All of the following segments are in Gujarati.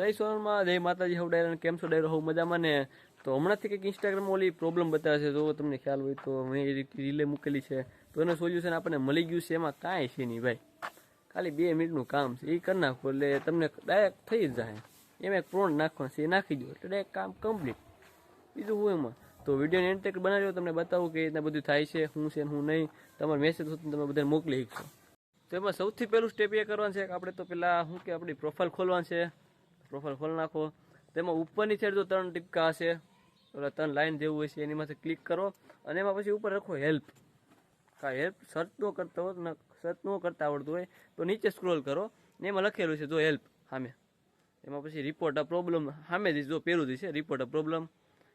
જય સોનમાં જય માતાજી, હવ ડાયરા કેમ છો ડાયરો? હવ મજામાં ને? તો હમણાંથી કંઈક ઇન્સ્ટાગ્રામમાં ઓલી પ્રોબ્લેમ બતાવે છે. જો તમને ખ્યાલ હોય તો. મેં રીલે મૂકેલી છે. તો એનું સોલ્યુશન આપણને મળી ગયું છે. એમાં કાંઈ છે નહીં ભાઈ. ખાલી બે મિનિટનું કામ છે. એ કરી નાખો એટલે તમને ડાયરેક્ટ થઈ જાય. એમાં એક પ્રોણ નાખવાનું છે. એ નાખી દો. એટલે ડાયરેક્ટ કામ કમ્પ્લીટ બીજું હું એમાં? તો વિડીયોને એન્ડ તક બનાવ્યો તમને બતાવું કે એ રીતના બધું થાય છે શું છે શું નહીં. તમારો મેસેજ તમે બધાને મોકલી શકશો. તો એમાં સૌથી પહેલું સ્ટેપ એ કરવાનું છે કે આપણે તો પેલા શું કે આપણી પ્રોફાઇલ ખોલવાનું છે. પ્રોફાઇલ ખોલી નાખો. તેમાં ઉપરની સાઈડ જો ત્રણ ટીપકા હશે, ઓલા ત્રણ લાઈન જેવું હોય છે એની માથે ક્લિક કરો અને એમાં પછી ઉપર લખો હેલ્પ કા હેલ્પ સર્ચ ન કરતા હોય ને સર્ચ ન કરતા આવડતું હોય, તો નીચે સ્ક્રોલ કરો ને એમાં લખેલું છે જો હેલ્પ સામે. એમાં પછી રિપોર્ટ આ પ્રોબ્લેમ સામે જ જો પેલું જ છે રિપોર્ટ અ પ્રોબ્લેમ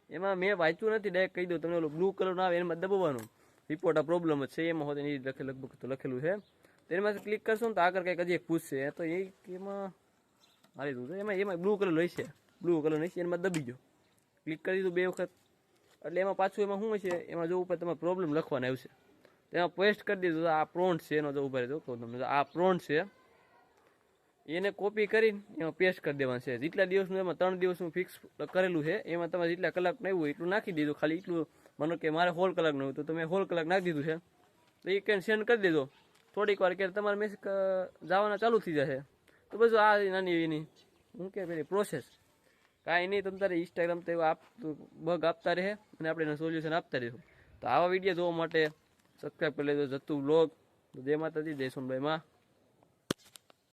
એમાં મેં વાંચ્યું નથી ડાયરેક્ટ કહી દઉં તમને ઓલો બ્લુ કલર આવે, એમાં દબાવવાનું. રિપોર્ટ આ પ્રોબ્લેમ જ છે, એમાં હોતે એ લખે લગભગ તો લખેલું છે. તેની એમાં ક્લિક કરશો ને તો આગળ કંઈક હજી પૂછશે. તો એ એમાં હારી લીધું તો એમાં એમાં બ્લુ કલર છે બ્લુ કલર નહીં છે એમાં દબી ગયો ક્લિક કરી દીધું બે વખત. એટલે એમાં પાછું એમાં શું છે એમાં જો ઉપર તમારે પ્રોબ્લેમ લખવાના આવશે. તેમાં પેસ્ટ કરી દીધું. તો આ પ્રોન્ટ છે. એનો જો ઊભા રહેજો કહું તમને. આ પ્રોન્ટ છે. એને કોપી કરીને એમાં પેસ્ટ કરી દેવાનું છે. જેટલા દિવસનું એમાં ત્રણ દિવસનું ફિક્સ કરેલું છે, એમાં તમારે જેટલા કલાક નહીં હોય એટલું નાખી દીધું. ખાલી એટલું માનો કે મારે હોલ કલાક હોય. તો તમે હોલ કલાક નાખી દીધું છે. તો એ કંઈ સેન્ડ કરી દેજો. થોડીક વાર કે તમારે મેસેજ જવાના ચાલુ થઈ જશે. તો બસ આ નાની એની, હું કે પેલી પ્રોસેસ કાંઈ નહીં, તમે તારે ઇન્સ્ટાગ્રામ તો એવા બગ આપતા રહે અને આપણે એના સોલ્યુશન આપતા રહીશું. તો આવા વીડિયો જોવા માટે સબસ્ક્રાઈબ કરી લેજો, જતું બ્લોગ જય માતાજી, જય સોનભાઈ માં.